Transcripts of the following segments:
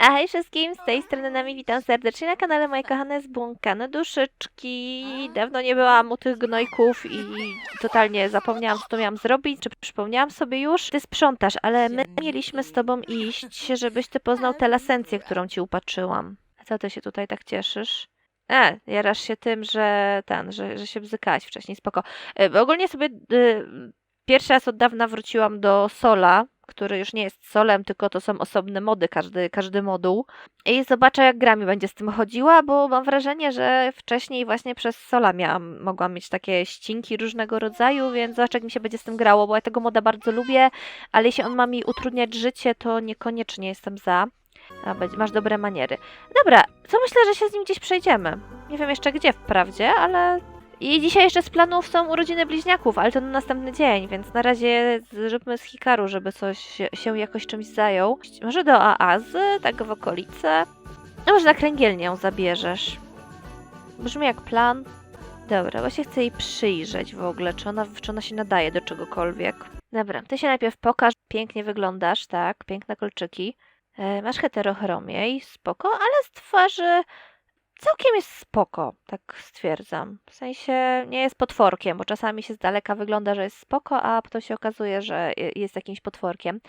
A hej wszystkim, z tej strony nami witam serdecznie na kanale moje kochane zbłąkane duszyczki. Dawno nie byłam u tych gnojków i totalnie zapomniałam, co to miałam zrobić, czy przypomniałam sobie już. Ty sprzątasz, ale my mieliśmy z tobą iść, żebyś ty poznał tę lasencję, którą ci upatrzyłam. Co ty się tutaj tak cieszysz? E, jarasz się tym, że ten, że, że się bzykałaś wcześniej, spoko. E, ogólnie sobie y, pierwszy raz od dawna wróciłam do Sola, który już nie jest solem, tylko to są osobne mody, każdy, każdy moduł. I zobaczę, jak gra mi będzie z tym chodziła, bo mam wrażenie, że wcześniej właśnie przez sola miałam, mogłam mieć takie ścinki różnego rodzaju, więc zobaczę, jak mi się będzie z tym grało, bo ja tego moda bardzo lubię, ale jeśli on ma mi utrudniać życie, to niekoniecznie jestem za. A, masz dobre maniery. Dobra, co myślę, że się z nim gdzieś przejdziemy. Nie wiem jeszcze gdzie wprawdzie, ale i dzisiaj jeszcze z planów są urodziny bliźniaków, ale to na następny dzień, więc na razie zróbmy z Hikaru, żeby coś się, jakoś czymś zajął. Może do Aazy, tak w okolice. A może na kręgielnię ją zabierzesz. Brzmi jak plan. Dobra, właśnie chcę jej przyjrzeć w ogóle, czy ona, czy ona się nadaje do czegokolwiek. Dobra, ty się najpierw pokaż. Pięknie wyglądasz, tak, piękne kolczyki. E, masz heterochromię i spoko, ale z twarzy całkiem jest spoko, tak stwierdzam. W sensie nie jest potworkiem, bo czasami się z daleka wygląda, że jest spoko, a potem się okazuje, że je- jest jakimś potworkiem.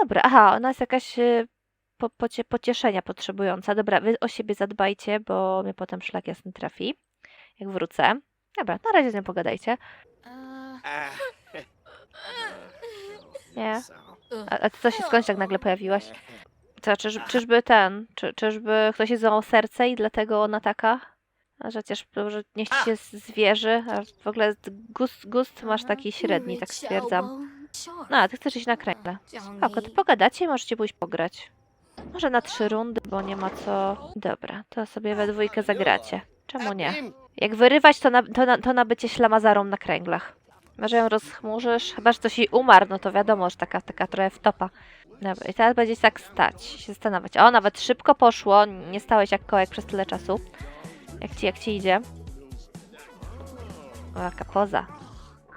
Dobra, aha, ona jest jakaś y, po, pocie, pocieszenia potrzebująca. Dobra, wy o siebie zadbajcie, bo mnie potem szlak jasny trafi, jak wrócę. Dobra, na razie z nią pogadajcie. Nie? A, a ty co się skądś tak nagle pojawiłaś? Co, czyż, czyżby ten, czy, czyżby ktoś jej złamał serce i dlatego ona taka? A przecież że nie chce się z- zwierzy, a w ogóle gust, gust masz taki średni, tak stwierdzam. No, a ty chcesz iść na kręgle. Spoko, to pogadacie i możecie pójść pograć. Może na trzy rundy, bo nie ma co... Dobra, to sobie we dwójkę zagracie. Czemu nie? Jak wyrywać, to, na, to, na, to nabycie ślamazarą na kręglach. Może ją rozchmurzysz? Chyba, że coś jej umarł, no to wiadomo, że taka, taka trochę wtopa. Dobra, i teraz będzie tak stać, się zastanawiać. O, nawet szybko poszło, nie stałeś jak kołek przez tyle czasu. Jak ci, jak ci idzie? O, jaka poza.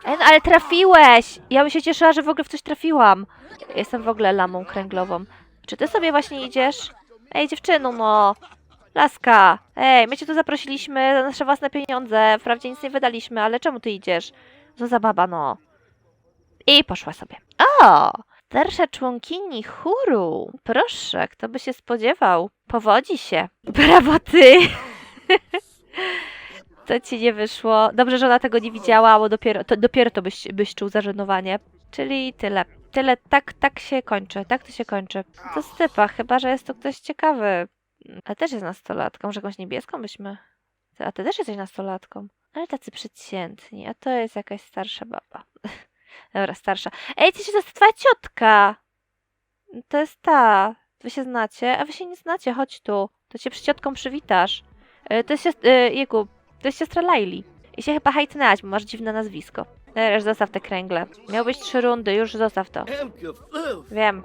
Ej, no ale trafiłeś! Ja bym się cieszyła, że w ogóle w coś trafiłam. Jestem w ogóle lamą kręglową. Czy ty sobie właśnie idziesz? Ej, dziewczyno, no! Laska! Ej, my cię tu zaprosiliśmy za nasze własne pieniądze. Wprawdzie nic nie wydaliśmy, ale czemu ty idziesz? Co za baba, no. I poszła sobie. O! Starsza członkini chóru. Proszę, kto by się spodziewał? Powodzi się. Brawo ty! to ci nie wyszło. Dobrze, że ona tego nie widziała, bo dopiero to, dopiero to byś, byś czuł zażenowanie. Czyli tyle. Tyle, tak, tak się kończy, tak to się kończy. To stypa, chyba, że jest to ktoś ciekawy. A też jest nastolatką, że jakąś niebieską byśmy... A ty też jesteś nastolatką. Ale tacy przeciętni, a to jest jakaś starsza baba. Dobra, starsza. Ej, ty się to jest twoja ciotka! To jest ta. Wy się znacie, a wy się nie znacie, chodź tu. To cię przy ciotką przywitasz. E, To jest siostra, jego, to jest siostra Laili. I się chyba hajtnęłaś, bo masz dziwne nazwisko. Teraz zostaw te kręgle. Miał być trzy rundy, już zostaw to. Wiem.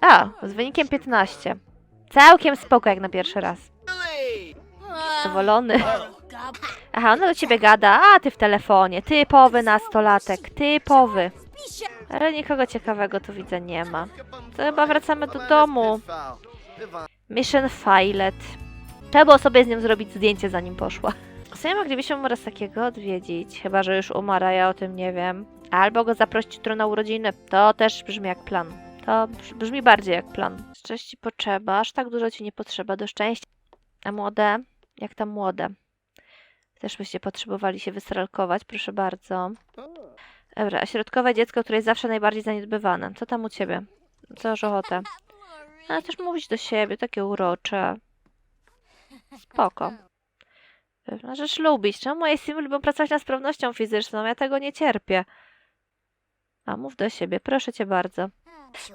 A, z wynikiem 15. Całkiem spoko jak na pierwszy raz. Zadowolony. Aha, ona do ciebie gada, a ty w telefonie. Typowy nastolatek, typowy. Ale nikogo ciekawego tu widzę nie ma. To chyba wracamy do domu. Mission Filet. Trzeba było sobie z nią zrobić zdjęcie zanim poszła. W sumie moglibyśmy mu raz takiego odwiedzić, chyba że już umarł, ja o tym nie wiem. Albo go zaprosić jutro na urodziny. To też brzmi jak plan. To brz- brzmi bardziej jak plan. Szczęści potrzeba, aż tak dużo ci nie potrzeba do szczęścia. A młode? Jak tam młode? Też byście potrzebowali się wystrelkować, proszę bardzo. Dobra, a środkowe dziecko, które jest zawsze najbardziej zaniedbywane. Co tam u ciebie? Co masz ochotę? Ale też mówić do siebie, takie urocze. Spoko. Możesz lubić. Czemu moje simy lubią pracować nad sprawnością fizyczną? Ja tego nie cierpię. A mów do siebie, proszę cię bardzo.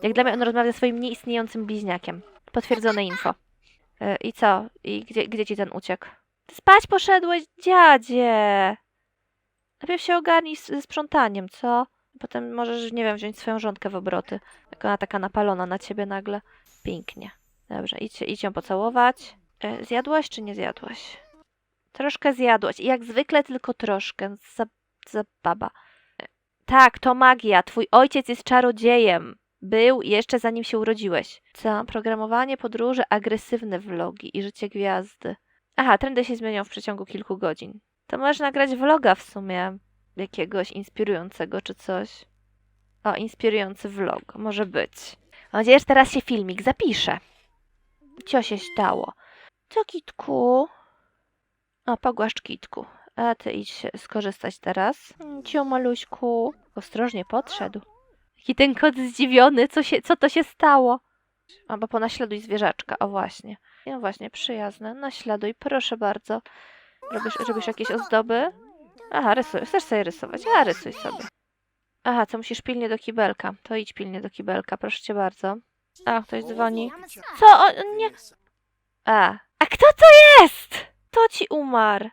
Jak dla mnie on rozmawia ze swoim nieistniejącym bliźniakiem. Potwierdzone info. E, I co? I gdzie, gdzie ci ten uciekł? Ty spać poszedłeś, dziadzie! Najpierw się ogarnij z, sprzątaniem, co? Potem możesz, nie wiem, wziąć swoją żonkę w obroty. Jak ona taka napalona na ciebie nagle. Pięknie. Dobrze, idź, idź ją pocałować. E, Zjadłaś czy nie zjadłaś? Troszkę zjadłaś. I jak zwykle tylko troszkę. Za, za baba. E, Tak, to magia. Twój ojciec jest czarodziejem. Był jeszcze zanim się urodziłeś. Co? Programowanie, podróże, agresywne vlogi i życie gwiazdy. Aha, trendy się zmienią w przeciągu kilku godzin. To możesz nagrać vloga w sumie. Jakiegoś inspirującego czy coś. O, inspirujący vlog. Może być. Mam nadzieję, że teraz się filmik zapisze. Co się stało? Co, Kitku? O, pogłaszcz Kitku. A ty idź skorzystać teraz. Cio, maluśku. Ostrożnie podszedł. Jaki ten kot zdziwiony. Co, się, co to się stało? Albo ponaśladuj zwierzaczka. O, właśnie. No właśnie, przyjazne. Naśladuj, proszę bardzo. Robisz, robisz jakieś ozdoby? Aha, rysuj. Chcesz sobie rysować? A, rysuj sobie. Aha, co musisz pilnie do kibelka. To idź pilnie do kibelka, proszę cię bardzo. A, ktoś dzwoni. Co? O, nie. A. A kto to jest? Kto ci umarł?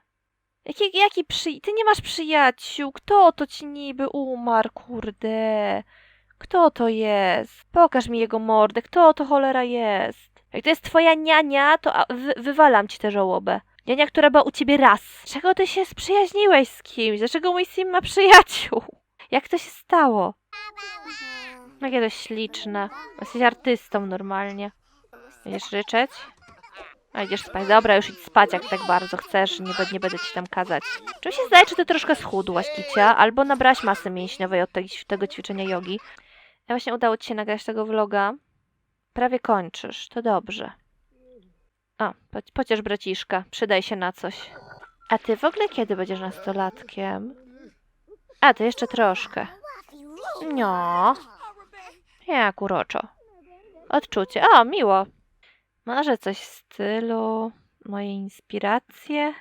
Jaki, jaki przy... Ty nie masz przyjaciół. Kto to ci niby umarł, kurde? Kto to jest? Pokaż mi jego mordę. Kto to cholera jest? Jak to jest twoja niania, to wy, wywalam ci tę żałobę. Niania, która była u ciebie raz. Dlaczego ty się sprzyjaźniłeś z kimś? Dlaczego mój sim ma przyjaciół? Jak to się stało? Jakie to śliczne. Jesteś artystą normalnie. Będziesz ryczeć? A idziesz spać. Dobra, już idź spać, jak tak bardzo chcesz. Nie, nie będę ci tam kazać. Czy mi się zdaje, czy ty troszkę schudłaś, Kicia? Albo nabrałaś masy mięśniowej od tej, tego ćwiczenia jogi. Ja właśnie udało ci się nagrać tego vloga. Prawie kończysz. To dobrze. O, po, pociesz braciszka. Przydaj się na coś. A ty w ogóle kiedy będziesz nastolatkiem? A, to jeszcze troszkę. No. Jak uroczo. Odczucie. O, miło. Może coś w stylu moje inspiracje?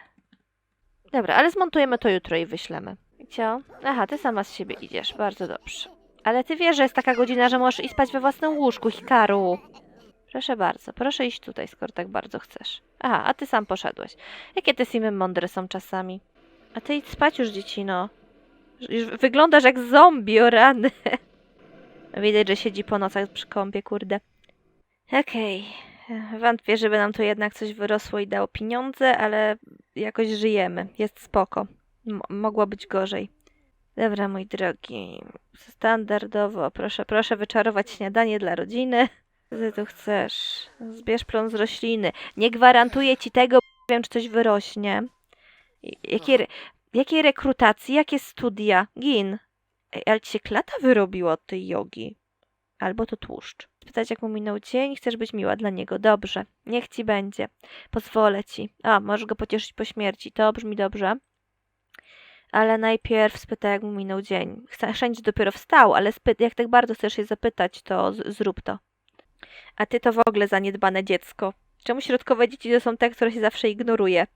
Dobra, ale zmontujemy to jutro i wyślemy. Co? Aha, ty sama z siebie idziesz. Bardzo dobrze. Ale ty wiesz, że jest taka godzina, że możesz i spać we własnym łóżku, Hikaru. Proszę bardzo, proszę iść tutaj, skoro tak bardzo chcesz. Aha, a ty sam poszedłeś. Jakie te simy mądre są czasami. A ty idź spać już, dziecino. Już wyglądasz jak zombie, o rany. Widać, że siedzi po nocach przy kąpie, kurde. Okej. Wątpię, żeby nam tu jednak coś wyrosło i dało pieniądze, ale jakoś żyjemy. Jest spoko. M- mogło być gorzej. Dobra, mój drogi. Standardowo, proszę, proszę wyczarować śniadanie dla rodziny. Ty tu chcesz? Zbierz plon z rośliny. Nie gwarantuję ci tego, bo wiem, czy coś wyrośnie. Jakie, re- jakiej rekrutacji? Jakie studia? Gin. Ej, ale ci się klata wyrobiła od tej jogi. Albo to tłuszcz. Spytać, jak mu minął dzień, chcesz być miła dla niego. Dobrze, niech ci będzie. Pozwolę ci. A, możesz go pocieszyć po śmierci. To brzmi dobrze. Ale najpierw spytaj, jak mu minął dzień. Chrzęć dopiero wstał, ale jak tak bardzo chcesz się zapytać, to zrób to. A ty to w ogóle zaniedbane dziecko. Czemu środkowe dzieci to są te, które się zawsze ignoruje?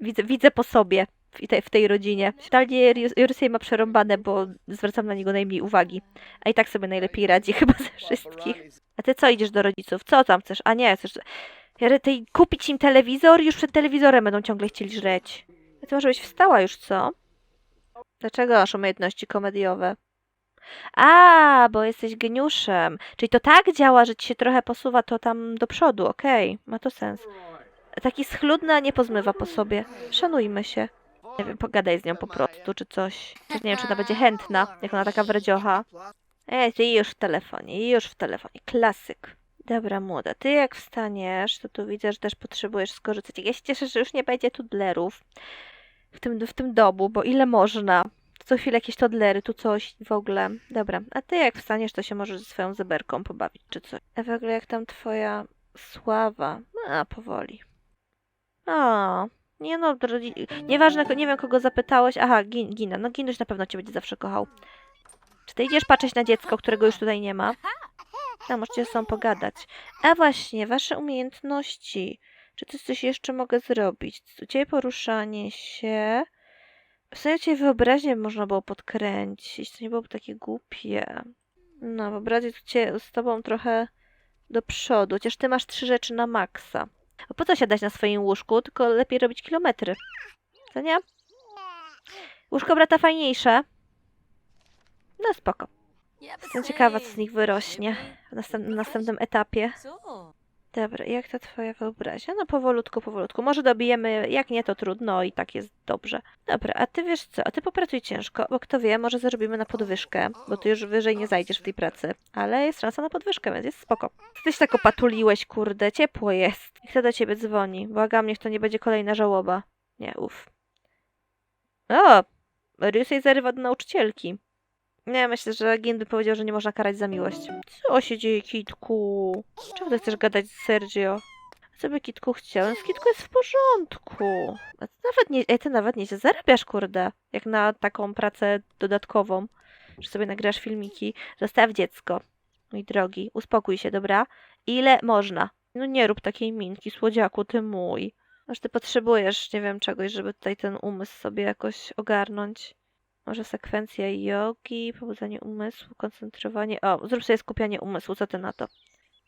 Widzę, widzę po sobie w tej, w tej rodzinie. Totalnie Jursej ma przerąbane, bo zwracam na niego najmniej uwagi. A i tak sobie najlepiej radzi chyba ze wszystkich. A ty co idziesz do rodziców? Co tam chcesz? A nie, chcesz... Ty kupić im telewizor? Już przed telewizorem będą ciągle chcieli żreć. A ty może byś wstała już, co? Dlaczego masz umiejętności komediowe? A, bo jesteś geniuszem. Czyli to tak działa, że ci się trochę posuwa to tam do przodu, okej. Ma to sens. Taki schludny, a nie pozmywa po sobie. Szanujmy się. Nie wiem, pogadaj z nią po prostu, czy coś. Też nie wiem, czy ona będzie chętna, jak ona taka wredziocha. Ej, ty już w telefonie, już w telefonie. Klasyk. Dobra, młoda, ty jak wstaniesz, to tu widzę, że też potrzebujesz skorzystać. Ja się cieszę, że już nie będzie tudlerów w tym, w tym domu, bo ile można? Co chwilę jakieś todlery, tu coś w ogóle. Dobra, a ty jak wstaniesz, to się możesz ze swoją zeberką pobawić, czy coś. A w ogóle jak tam twoja sława? A, powoli. O, nie no, drodzy, nieważne, nie wiem kogo zapytałeś. Aha, Gin, Gina. No Ginuś na pewno cię będzie zawsze kochał. Czy ty idziesz patrzeć na dziecko, którego już tutaj nie ma? A, możecie ze sobą pogadać. A właśnie, wasze umiejętności. Czy to coś jeszcze mogę zrobić? Ciebie poruszanie się. W sumie cię wyobraźnię można było podkręcić. To nie byłoby takie głupie. No, wyobraźnię tu cię z tobą trochę do przodu. Chociaż ty masz trzy rzeczy na maksa. A po co siadać na swoim łóżku? Tylko lepiej robić kilometry. Co nie? Łóżko brata fajniejsze. No spoko. Jestem ciekawa, co z nich wyrośnie w następ- na następnym etapie. Dobra, jak ta twoja wyobraźnia? No powolutku, powolutku. Może dobijemy, jak nie, to trudno i tak jest dobrze. Dobra, a ty wiesz co? A ty popracuj ciężko, bo kto wie, może zarobimy na podwyżkę, bo ty już wyżej nie zajdziesz w tej pracy. Ale jest szansa na podwyżkę, więc jest spoko. Ty się tak opatuliłeś, kurde, ciepło jest. I kto do ciebie dzwoni? Błagam, niech to nie będzie kolejna żałoba. Nie, uff. O! Rysej zarywa do nauczycielki. Nie, myślę, że Gin by powiedział, że nie można karać za miłość. Co się dzieje, Kitku? Czemu ty chcesz gadać z Sergio? Co by Kitku chciał? Z Kitku jest w porządku. A ty nawet nie, ej, ty nawet nie się zarabiasz, kurde. Jak na taką pracę dodatkową. Że sobie nagrasz filmiki. Zostaw dziecko. Mój drogi, uspokój się, dobra? Ile można? No nie rób takiej minki, słodziaku, ty mój. Może ty potrzebujesz, nie wiem, czegoś, żeby tutaj ten umysł sobie jakoś ogarnąć. Może sekwencja jogi, pobudzanie umysłu, koncentrowanie. O, zrób sobie skupianie umysłu, co ty na to?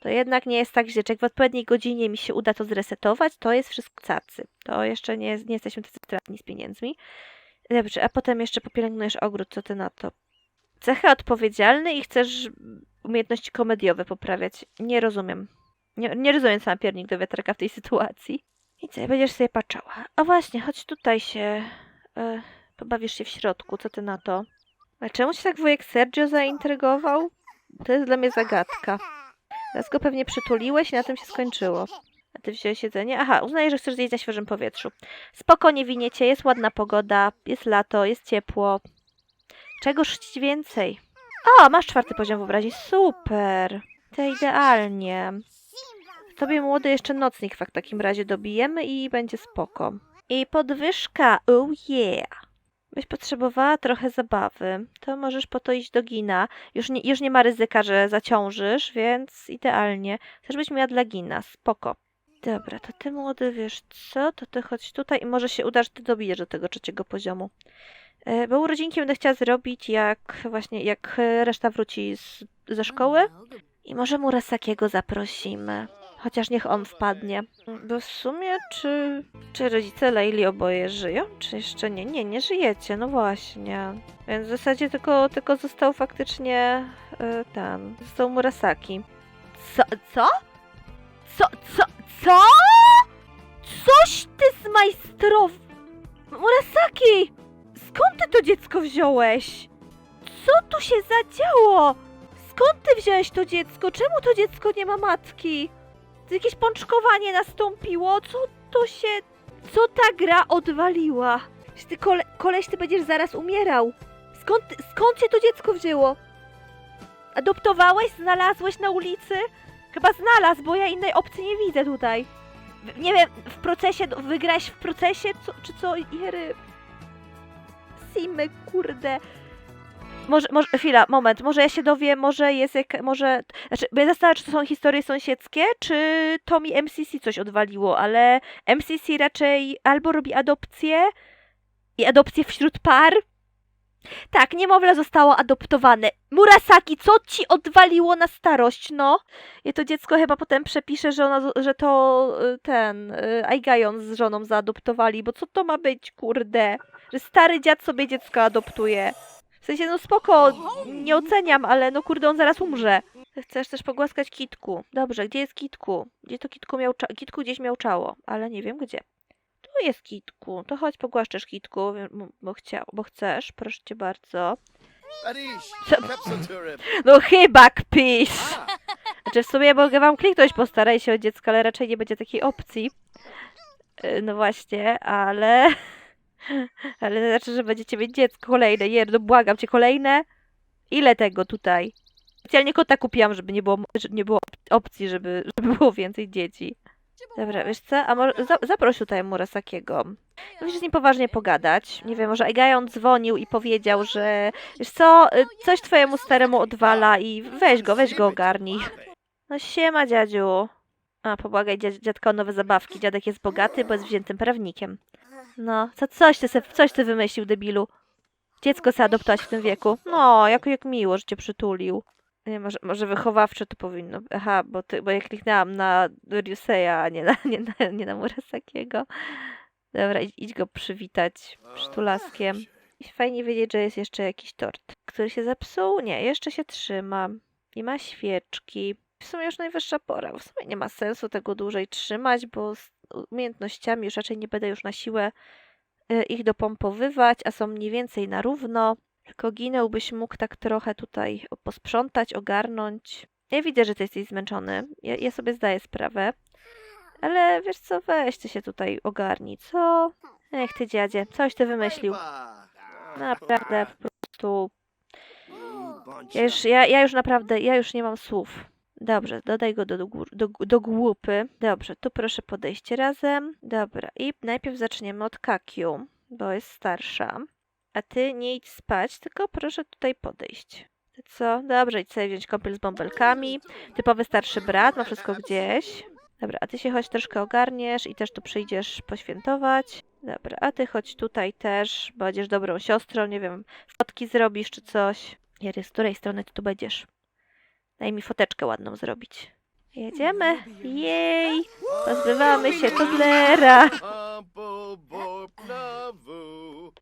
To jednak nie jest tak źle. Jak w odpowiedniej godzinie mi się uda to zresetować, to jest wszystko cacy. To jeszcze nie, nie jesteśmy tacy stratni z pieniędzmi. Dobrze, a potem jeszcze popielęgnujesz ogród, co ty na to? Cechy odpowiedzialny i chcesz umiejętności komediowe poprawiać. Nie rozumiem. Nie, nie rozumiem sama piernik do wiatraka w tej sytuacji. I co, będziesz sobie patrzała. A właśnie, chodź tutaj się... E, Pobawisz się w środku, co ty na to? A czemu się tak wujek Sergio zaintrygował? To jest dla mnie zagadka. Teraz go pewnie przytuliłeś i na tym się skończyło. A ty wziąłeś jedzenie? Aha, uznaję, że chcesz zjeść na świeżym powietrzu. Spoko, nie winiecie, jest ładna pogoda, jest lato, jest ciepło. Czegoż chcieć więcej? O, masz czwarty poziom wyobraźni, super! To idealnie. Tobie młody jeszcze nocnik w takim razie dobijemy i będzie spoko. I podwyżka, oh yeah! Byś potrzebowała trochę zabawy, to możesz po to iść do Gina. Już nie, już nie ma ryzyka, że zaciążysz, więc idealnie. Też byś miała dla Gina, spoko. Dobra, to ty młody, wiesz co, to ty chodź tutaj i może się uda, że ty dobijesz do tego trzeciego poziomu. E, Bo urodzinki będę chciała zrobić, jak właśnie, jak reszta wróci z, ze szkoły. I może Murasakiego zaprosimy. Chociaż niech on wpadnie. Bo w sumie, czy, czy rodzice Leili oboje żyją? Czy jeszcze nie? Nie, nie żyjecie, no właśnie. Więc w zasadzie tylko, tylko został faktycznie e, ten. Został Murasaki. Co? Co? Co? Co? Co? Coś ty zmajstrow... Murasaki! Skąd ty to dziecko wziąłeś? Co tu się zadziało? Skąd ty wziąłeś to dziecko? Czemu to dziecko nie ma matki? Jakieś pączkowanie nastąpiło? Co to się... Co ta gra odwaliła? Ty kole... Koleś, ty będziesz zaraz umierał. Skąd, skąd się to dziecko wzięło? Adoptowałeś? Znalazłeś na ulicy? Chyba znalazł, bo ja innej opcji nie widzę tutaj. W- Nie wiem, w procesie, wygrałeś w procesie, co, czy co, Jery? Simy, kurde. Może, może, chwila, moment, może ja się dowiem, może jest jak, może, znaczy, bo ja zastanawiam, czy to są historie sąsiedzkie, czy to mi MCC coś odwaliło, ale MCC raczej albo robi adopcję i adopcję wśród par. Tak, niemowlę zostało adoptowane. Murasaki, co ci odwaliło na starość, no? I to dziecko chyba potem przepisze, że, ona, że to y, ten, y, Aigayon z żoną zaadoptowali, bo co to ma być, kurde? Że stary dziad sobie dziecko adoptuje. W sensie, no spoko, nie oceniam, ale no kurde, on zaraz umrze. Chcesz też pogłaskać Kitku. Dobrze, gdzie jest Kitku? Gdzie to Kitku miał Kitku gdzieś miał czało, ale nie wiem gdzie. Tu jest Kitku. To chodź pogłaszczesz Kitku, bo, chciał, bo chcesz, proszę cię bardzo. Co? No chyba kpisz! Znaczy w sumie mogę wam kliknąć, postaraj się o dziecko, ale raczej nie będzie takiej opcji. Yy, No właśnie, ale... Ale to znaczy, że będziecie mieć dziecko kolejne. Nie, no błagam cię, kolejne? Ile tego tutaj? Specjalnie kota kupiłam, żeby nie było, żeby nie było opcji, żeby, żeby było więcej dzieci. Dobra, wiesz co? A może za, zaproś tutaj Murasakiego. Musisz z nim poważnie pogadać. Nie wiem, może Aigayon dzwonił i powiedział, że wiesz co, y, coś twojemu staremu odwala i weź go, weź go ogarnij. No siema, dziadziu. A, pobłagaj dziad, dziadka o nowe zabawki. Dziadek jest bogaty, bo jest wziętym prawnikiem. No, co, coś ty, se, coś ty wymyślił, debilu. Dziecko se adoptować w tym wieku. No, jak, jak miło, że cię przytulił. Nie, może, może wychowawcze to powinno. Aha, bo, ty, bo ja kliknęłam na Ryuseya, a nie na, nie na, nie na Murasakiego. Dobra, idź, idź go przywitać przytulaskiem. I fajnie wiedzieć, że jest jeszcze jakiś tort. Który się zepsuł? Nie, jeszcze się trzyma. I ma świeczki. w sumie już najwyższa pora. W sumie nie ma sensu tego dłużej trzymać, bo umiejętnościami już raczej nie będę już na siłę y, ich dopompowywać, a są mniej więcej na równo. Tylko Ginę byś mógł tak trochę tutaj posprzątać, ogarnąć. Ja widzę, że ty jesteś zmęczony. Ja, ja sobie zdaję sprawę. Ale wiesz co, weź ty się tutaj ogarnij, co? Ech ty dziadzie, coś ty wymyślił. Naprawdę, po prostu. Ja już, ja, ja już naprawdę, ja już nie mam słów. Dobrze, dodaj go do, do, do, do głupy. Dobrze, tu proszę podejść razem. Dobra, i najpierw zaczniemy od Kakiu, bo jest starsza. A ty nie idź spać, tylko proszę tutaj podejść. Ty co? Dobrze, idź sobie wziąć kąpiel z bąbelkami. Typowy starszy brat, ma wszystko gdzieś. Dobra, a ty się chodź troszkę ogarniesz i też tu przyjdziesz poświętować. Dobra, a ty chodź tutaj też, będziesz dobrą siostrą, nie wiem, fotki zrobisz czy coś. Jery, z której strony ty tu będziesz? Daj mi foteczkę ładną zrobić. Jedziemy. Jej! Pozbywamy się toddlera.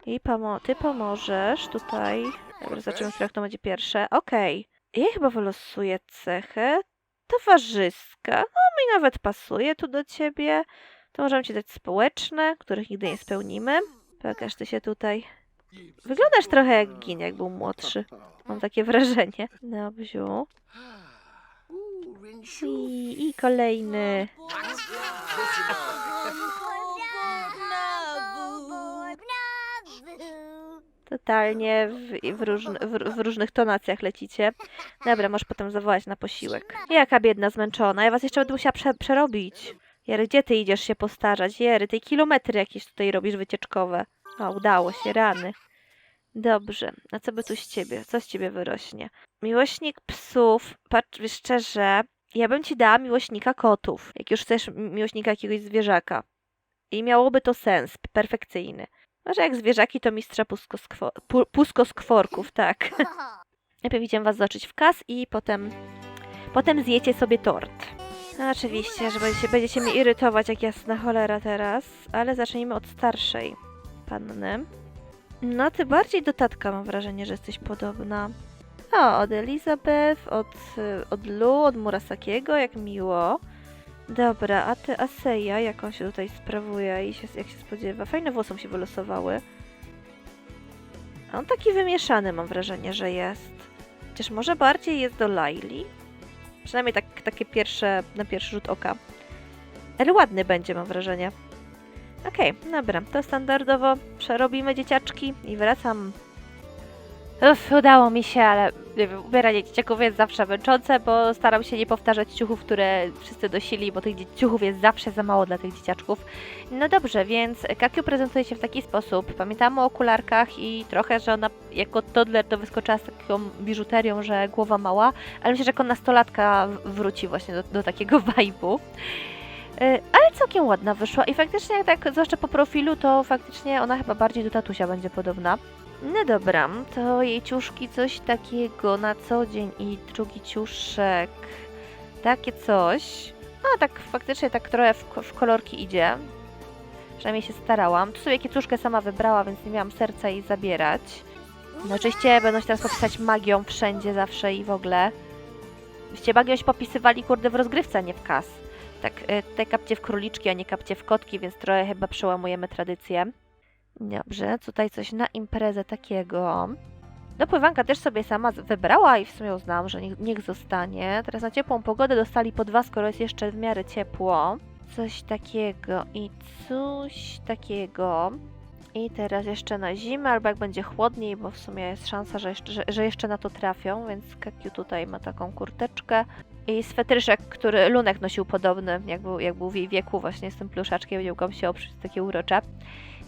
I pomo ty pomożesz tutaj. Dobra, zobaczymy, które to będzie pierwsze. Okej. Ja chyba wylosuję cechę. Towarzyska. No mi nawet pasuje tu do ciebie. To możemy ci dać społeczne, których nigdy nie spełnimy. Pokaż ty się tutaj. Wyglądasz trochę jak Gin, jak był młodszy. Mam takie wrażenie. Dobrziu. I, i kolejny. Totalnie w, w, w, w różnych tonacjach lecicie. Dobra, możesz potem zawołać na posiłek. Jaka biedna, zmęczona. Ja was jeszcze będę musiała prze, przerobić. Jery, gdzie ty idziesz się postarzać? Jery, tej kilometry jakieś tutaj robisz wycieczkowe. O, udało się, rany. Dobrze, a co by tu z ciebie? Co z ciebie wyrośnie? Miłośnik psów, patrz, szczerze, ja bym ci dała miłośnika kotów, jak już chcesz mi- miłośnika jakiegoś zwierzaka. I miałoby to sens, perfekcyjny. Może jak zwierzaki to mistrza puskoskwo- pu- puskoskworków, tak. Najpierw idziemy was zobaczyć w kas i potem, potem zjecie sobie tort. No, oczywiście, że będziecie, będziecie mnie irytować jak jasna cholera teraz, ale zacznijmy od starszej panny. No, ty bardziej do tatka mam wrażenie, że jesteś podobna. O, od Elizabeth, od, od Lu, od Murasakiego, jak miło. Dobra, a ty Aseja, jak on się tutaj sprawuje i się, jak się spodziewa? Fajne włosy się wylosowały. A On taki wymieszany mam wrażenie, że jest. Chociaż może bardziej jest do Laili? Przynajmniej tak, takie pierwsze, na pierwszy rzut oka. Ale ładny będzie, mam wrażenie. Okej, dobra, to standardowo przerobimy dzieciaczki i wracam. Uff, udało mi się, ale nie wiem, ubieranie dzieciaków jest zawsze męczące, bo staram się nie powtarzać ciuchów, które wszyscy dosili, bo tych ciuchów jest zawsze za mało dla tych dzieciaczków. No dobrze, więc Kakiu prezentuje się w taki sposób. Pamiętamy o okularkach i trochę, że ona jako toddler to wyskoczyła z taką biżuterią, że głowa mała, ale myślę, że jako nastolatka wróci właśnie do, do takiego vibe'u. Y, Ale całkiem ładna wyszła i faktycznie jak tak, zwłaszcza po profilu, to faktycznie ona chyba bardziej do tatusia będzie podobna. No dobra, to jej ciuszki coś takiego na co dzień i drugi ciuszek. Takie coś. No tak faktycznie tak trochę w, w kolorki idzie. Przynajmniej się starałam. Tu sobie kiecuszkę sama wybrała, więc nie miałam serca jej zabierać. No oczywiście będą się teraz popisać magią wszędzie, zawsze i w ogóle. Byście magią się popisywali, kurde, w rozgrywce, nie w kas. Tak, y, tutaj kapcie w króliczki, a nie kapcie w kotki, więc trochę chyba przełamujemy tradycję. Dobrze, tutaj coś na imprezę takiego. No pływanka też sobie sama wybrała i w sumie uznałam, że niech, niech zostanie. Teraz na ciepłą pogodę dostali po dwa, skoro jest jeszcze w miarę ciepło. Coś takiego i coś takiego. I teraz jeszcze na zimę, albo jak będzie chłodniej, bo w sumie jest szansa, że jeszcze, że, że jeszcze na to trafią, więc Kakiu tutaj ma taką kurteczkę. I swetryszek, który Lunek nosił podobny, jak był, jak był w jej wieku, właśnie z tym pluszaczkiem, mógł się oprzeć, takie urocze.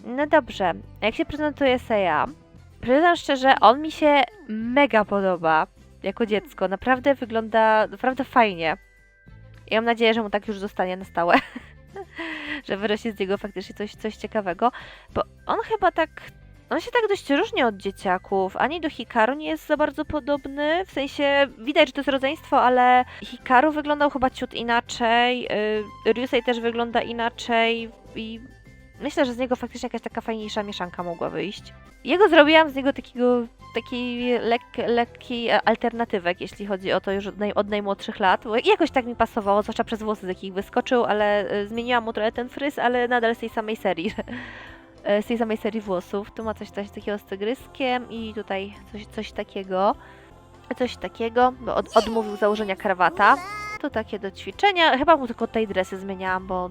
No dobrze, jak się prezentuje Seja? Przyznam szczerze, on mi się mega podoba jako dziecko. Naprawdę wygląda naprawdę fajnie. I mam nadzieję, że mu tak już zostanie na stałe. że wyrośnie z niego faktycznie coś, coś ciekawego. Bo on chyba tak. On się tak dość różni od dzieciaków. Ani do Hikaru nie jest za bardzo podobny. W sensie widać, że to jest rodzeństwo, ale Hikaru wyglądał chyba ciut inaczej. Yy, Ryusei też wygląda inaczej. I Myślę, że z niego faktycznie jakaś taka fajniejsza mieszanka mogła wyjść. Jego zrobiłam z niego takiego, takiej lek, lekkiej e, alternatywek, jeśli chodzi o to już od, naj, od najmłodszych lat. Bo jakoś tak mi pasowało, zwłaszcza przez włosy, z jakich wyskoczył, ale e, zmieniłam mu trochę ten fryz, ale nadal z tej samej serii. E, z tej samej serii włosów. Tu ma coś, coś takiego z tygryskiem i tutaj coś, coś takiego. Coś takiego, bo od, odmówił założenia krawata. To takie do ćwiczenia. Chyba mu tylko tej dresy zmieniałam, bo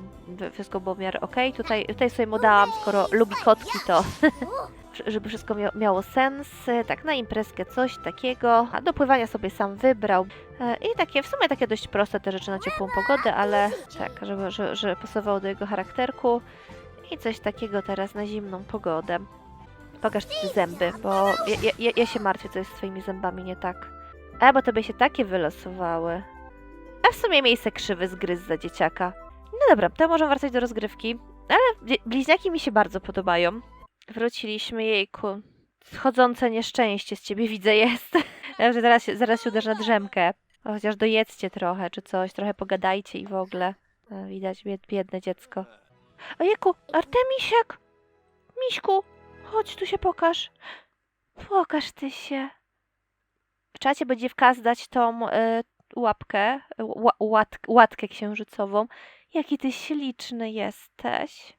wszystko było w miarę okej. Tutaj, tutaj sobie mu dałam, skoro lubi kotki, to żeby wszystko mia miało sens. Tak, na imprezkę coś takiego. A do pływania sobie sam wybrał. E, I takie, w sumie takie dość proste te rzeczy na ciepłą pogodę, ale tak, żeby, że, że pasowało do jego charakterku. I coś takiego teraz na zimną pogodę. Pokaż te zęby, bo ja, ja- ja, się martwię, co jest z twoimi zębami nie tak. A, bo tobie się takie wylosowały. A w sumie miejsce krzywy zgryz za dzieciaka. No dobra, to możemy wracać do rozgrywki. Ale bli- bliźniaki mi się bardzo podobają. Wróciliśmy, jejku. Schodzące nieszczęście z ciebie widzę jest. Ja, że zaraz, się- zaraz się uderzę na drzemkę. Chociaż dojedzcie trochę, czy coś, trochę pogadajcie i w ogóle. E, Widać bied, biedne dziecko. Ojejku, Artemisiek! Miśku, chodź tu się pokaż. Pokaż ty się. Trzeba cię będzie wkazdać tą y, łapkę, ła, łat, łatkę księżycową. Jaki ty śliczny jesteś.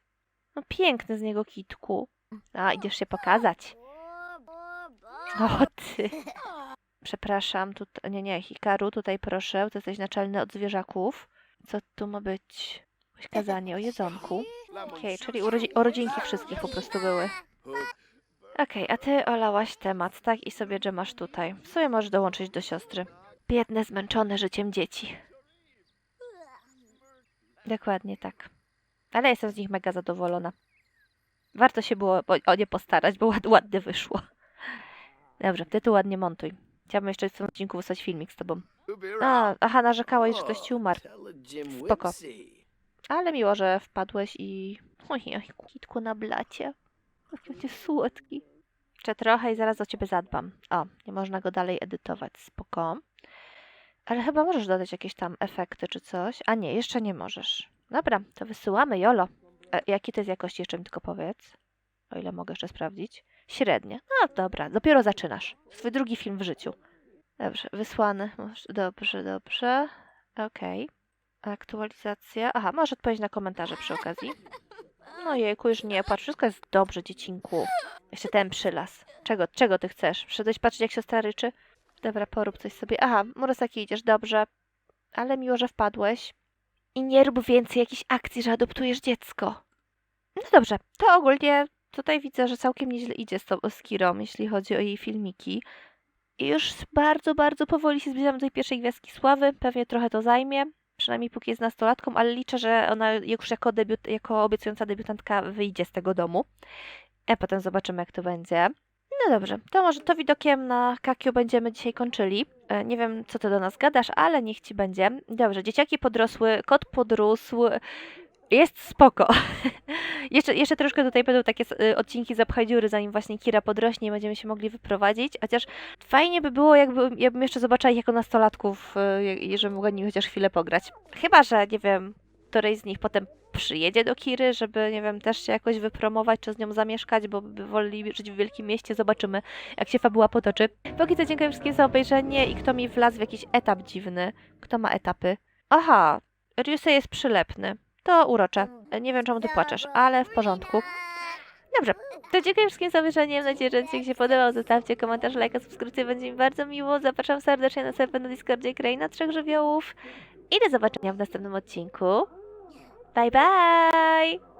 No piękny z niego kitku. A, idziesz się pokazać. O ty. Przepraszam, tu, nie, nie, Hikaru, tutaj proszę, to jesteś naczelny od zwierzaków. Co tu ma być? Jakieś kazanie o jedzonku. Okej, czyli urodzi- urodzinki wszystkich po prostu były. Okej, a ty olałaś temat, tak? I sobie dżemasz tutaj. W sumie możesz dołączyć do siostry. Biedne, zmęczone życiem dzieci. Dokładnie tak. Ale jestem z nich mega zadowolona. Warto się było o, nie postarać, bo ład, ładnie wyszło. Dobrze, ty tu ładnie montuj. Chciałabym jeszcze w tym odcinku wysłać filmik z tobą. A, aha, narzekałeś, że ktoś ci umarł. Spoko. Ale miło, że wpadłeś i... Ojej, kitku na blacie. Jaki ty słodki. Jeszcze trochę i zaraz do ciebie zadbam. O, nie można go dalej edytować, spoko. Ale chyba możesz dodać jakieś tam efekty czy coś. A nie, jeszcze nie możesz. Dobra, to wysyłamy, jolo. E, jaki to jest jakości, jeszcze mi tylko powiedz. O ile mogę jeszcze sprawdzić. Średnie. No dobra, dopiero zaczynasz. Swój drugi film w życiu. Dobrze, wysłany. Dobrze, dobrze. Okej. Aktualizacja. Aha, możesz odpowiedzieć na komentarze przy okazji. No jejku, już nie patrz, wszystko jest dobrze, dziecinku. Jeszcze ten przylas. Czego, czego ty chcesz? Przyszedłeś patrzeć, jak siostra ryczy? Dobra, porób coś sobie. Aha, Murasaki idziesz, dobrze. Ale miło, że wpadłeś. I nie rób więcej jakichś akcji, że adoptujesz dziecko. No dobrze, to ogólnie tutaj widzę, że całkiem nieźle idzie z, tą, z Kirą, jeśli chodzi o jej filmiki. I już bardzo, bardzo powoli się zbliżamy do tej pierwszej gwiazdki sławy. Pewnie trochę to zajmie, przynajmniej póki jest nastolatką, ale liczę, że ona już jako, debiut, jako obiecująca debiutantka wyjdzie z tego domu. A potem zobaczymy, jak to będzie. No dobrze, to może to widokiem na Kakiu będziemy dzisiaj kończyli. E, Nie wiem, co ty do nas gadasz, ale niech ci będzie. Dobrze, dzieciaki podrosły, kot podrósł. Jest spoko. jeszcze, jeszcze troszkę tutaj będą takie y, odcinki zapchaj dziury, zanim właśnie Kira podrośnie i będziemy się mogli wyprowadzić. Chociaż fajnie by było, jakby, jakbym jeszcze zobaczyła ich jako nastolatków, y, żeby mogła nimi chociaż chwilę pograć. Chyba, że nie wiem, któryś z nich potem przyjedzie do Kiry, żeby, nie wiem, też się jakoś wypromować, czy z nią zamieszkać, bo by woleli żyć w wielkim mieście. Zobaczymy, jak się fabuła potoczy. Póki co dziękuję wszystkim za obejrzenie i kto mi wlazł w jakiś etap dziwny. Kto ma etapy? Aha, Ryusei jest przylepny. To urocze. Nie wiem, czemu ty płaczesz, ale w porządku. Dobrze, to dziękuję wszystkim za obejrzenie. Mam nadzieję, że odcinek się podobał. Zostawcie komentarz, lajka, subskrypcję, będzie mi bardzo miło. Zapraszam serdecznie na serwer na Discordzie Kraina Trzech Żywiołów. I do zobaczenia w następnym odcinku. Bye bye!